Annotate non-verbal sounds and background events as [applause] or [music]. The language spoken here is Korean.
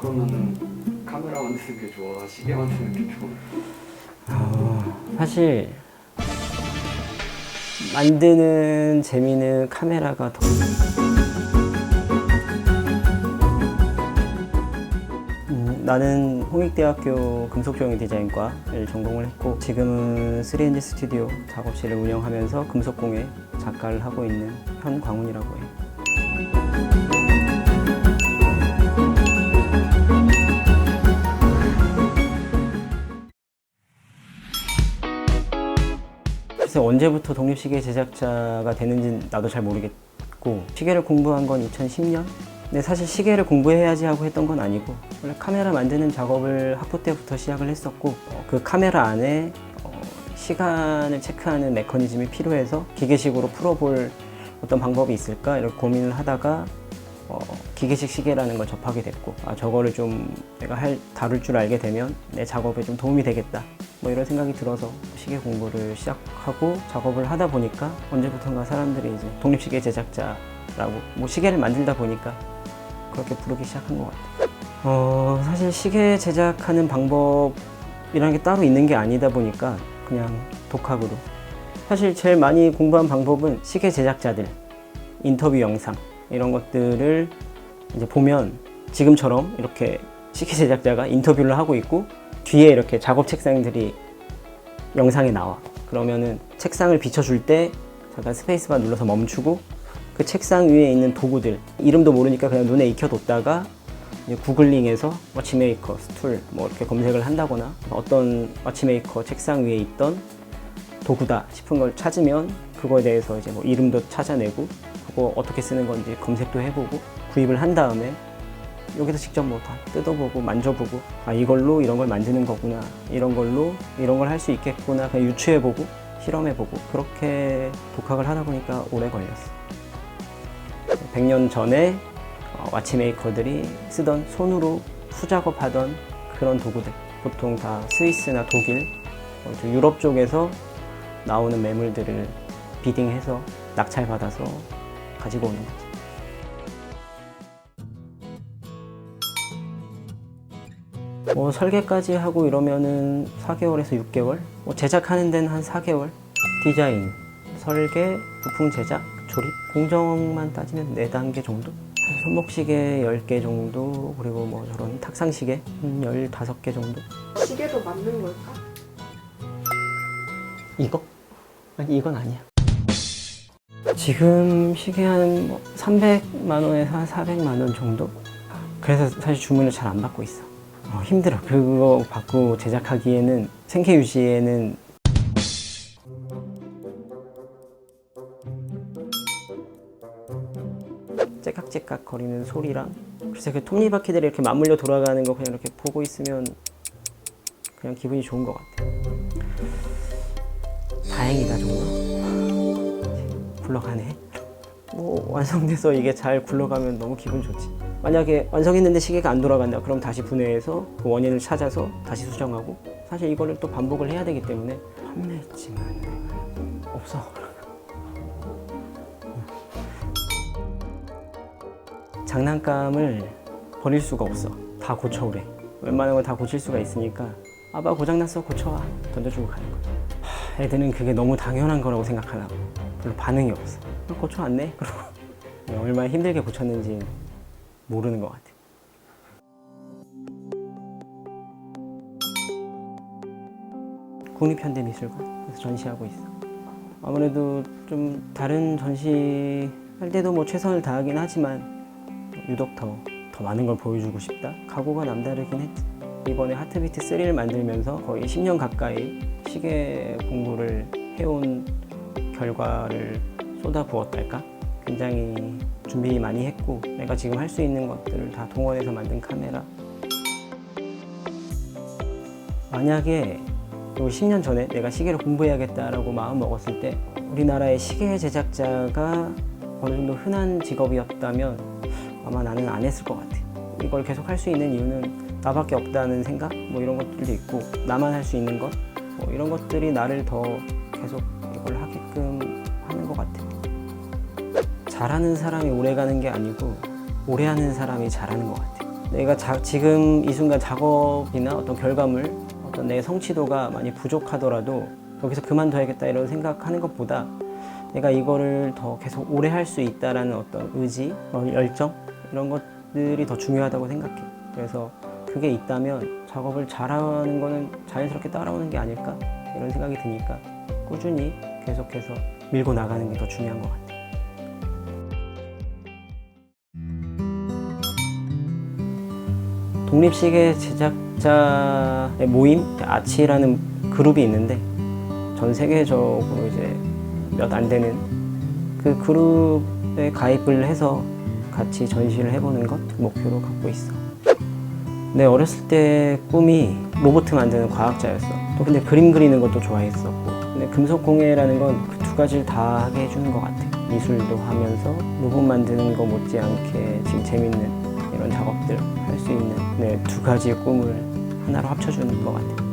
그러면은 카메라 만드는 게 좋아, 시계 만드는 게 좋아. 어, 사실 만드는 재미는 카메라가 더 음, 나는 홍익대학교 금속조형 디자인과를 전공을 했고 지금은 3NG 스튜디오 작업실을 운영하면서 금속공예 작가를 하고 있는 현광훈이라고 해. 글쎄 언제부터 독립시계 제작자가 되는지 나도 잘 모르겠고 시계를 공부한 건 2010년? 근데 사실 시계를 공부해야지 하고 했던 건 아니고 원래 카메라 만드는 작업을 학부 때부터 시작을 했었고 어, 그 카메라 안에 어, 시간을 체크하는 메커니즘이 필요해서 기계식으로 풀어볼 어떤 방법이 있을까 이렇게 고민을 하다가 어, 기계식 시계라는 걸 접하게 됐고 아 저거를 좀 내가 할 다룰 줄 알게 되면 내 작업에 좀 도움이 되겠다 뭐 이런 생각이 들어서 시계 공부를 시작하고 작업을 하다 보니까 언제부턴가 사람들이 이제 독립시계 제작자라고 뭐 시계를 만들다 보니까 그렇게 부르기 시작한 것 같아요. 어 사실 시계 제작하는 방법이라는 게 따로 있는 게 아니다 보니까 그냥 독학으로 사실 제일 많이 공부한 방법은 시계 제작자들 인터뷰 영상 이런 것들을 이제 보면 지금처럼 이렇게 시계 제작자가 인터뷰를 하고 있고 뒤에 이렇게 작업 책상들이 영상에 나와. 그러면은 책상을 비춰줄 때 잠깐 스페이스바 눌러서 멈추고 그 책상 위에 있는 도구들 이름도 모르니까 그냥 눈에 익혀뒀다가 이제 구글링해서 워치메이커, 스툴 뭐 이렇게 검색을 한다거나 어떤 워치메이커 책상 위에 있던 도구다 싶은 걸 찾으면 그거에 대해서 이제 뭐 이름도 찾아내고 그거 어떻게 쓰는 건지 검색도 해보고 구입을 한 다음에 여기서 직접 뭐 다 뜯어보고 만져보고 아 이걸로 이런 걸 만드는 거구나 이런 걸로 이런 걸 할 수 있겠구나 그냥 유추해보고 실험해보고 그렇게 독학을 하다 보니까 오래 걸렸어 100년 전에 어, 와치메이커들이 쓰던 손으로 수작업하던 그런 도구들 보통 다 스위스나 독일 어, 저 유럽 쪽에서 나오는 매물들을 비딩해서 낙찰받아서 가지고 오는 거지 뭐 설계까지 하고 이러면은 4개월에서 6개월? 뭐 제작하는 데는 한 4개월? 디자인, 설계, 부품 제작, 조립, 공정만 따지면 4단계 정도? 손목시계 10개 정도, 그리고 뭐 저런 탁상시계 한 15개 정도? 시계도 만든 걸까? 이거? 아니 이건 아니야. 지금 시계 한 뭐 300만 원에서 한 400만 원 정도? 그래서 사실 주문을 잘 안 받고 있어. 어, 힘들어. 그거 받고 제작하기에는 생계 유지에는 째깍째깍 거리는 소리랑 글쎄 그 톱니바퀴들이 이렇게 맞물려 돌아가는 거 그냥 이렇게 보고 있으면 그냥 기분이 좋은 것 같아. 다행이다 정말 굴러가네 뭐 완성돼서 이게 잘 굴러가면 너무 기분 좋지. 만약에 완성했는데 시계가 안 돌아간다 그럼 다시 분해해서 그 원인을 찾아서 다시 수정하고 사실 이거를 또 반복을 해야 되기 때문에 판매했지만 없어. 장난감을 버릴 수가 없어. 다 고쳐오래. 웬만한 건 다 고칠 수가 있으니까 아빠 고장났어 고쳐와. 던져주고 가는 거야. 하, 애들은 그게 너무 당연한 거라고 생각하나 봐. 별로 반응이 없어. 어, 고쳐왔네? [laughs] 그러고 얼마나 힘들게 고쳤는지 모르는 것 같아. 국립현대미술관 에서 전시하고 있어. 아무래도 좀 다른 전시 할 때도 뭐 최선을 다하긴 하지만 유독 더, 더 많은 걸 보여주고 싶다. 각오가 남다르긴 했지. 이번에 하트비트 3를 만들면서 거의 10년 가까이 시계 공부를 해온 결과를 쏟아부었달까? 굉장히 준비 많이 했고 내가 지금 할 수 있는 것들을 다 동원해서 만든 카메라 만약에 요 10년 전에 내가 시계를 공부해야겠다라고 마음 먹었을 때 우리나라의 시계 제작자가 어느 정도 흔한 직업이었다면 아마 나는 안 했을 것 같아. 이걸 계속 할 수 있는 이유는 나밖에 없다는 생각? 뭐 이런 것들도 있고 나만 할 수 있는 것? 뭐 이런 것들이 나를 더 계속 이걸 하게끔 하는 것 같아. 잘하는 사람이 오래 가는 게 아니고 오래 하는 사람이 잘하는 것 같아. 내가 자- 지금 이 순간 작업이나 어떤 결과물, 어떤 내 성취도가 많이 부족하더라도 여기서 그만둬야겠다 이런 생각하는 것보다 내가 이거를 더 계속 오래 할 수 있다라는 어떤 의지, 어, 열정 이런 것들이 더 중요하다고 생각해. 그래서 그게 있다면 작업을 잘하는 거는 자연스럽게 따라오는 게 아닐까 이런 생각이 드니까 꾸준히 계속해서 밀고 나가는 게 더 중요한 것 같아. 독립시계 제작자의 모임 아치라는 그룹이 있는데 전 세계적으로 이제 몇 안 되는 그 그룹에 가입을 해서 같이 전시를 해보는 것 목표로 갖고 있어. 내 어렸을 때 꿈이 로봇 만드는 과학자였어. 또 근데 그림 그리는 것도 좋아했었고. 근데 금속공예라는 건 그 두 가지를 다 하게 해주는 것 같아. 미술도 하면서 로봇 만드는 거 못지않게 지금 재밌는 이런 작업들 할 수 있는 내두 가지의 꿈을 하나로 합쳐주는 것 같아.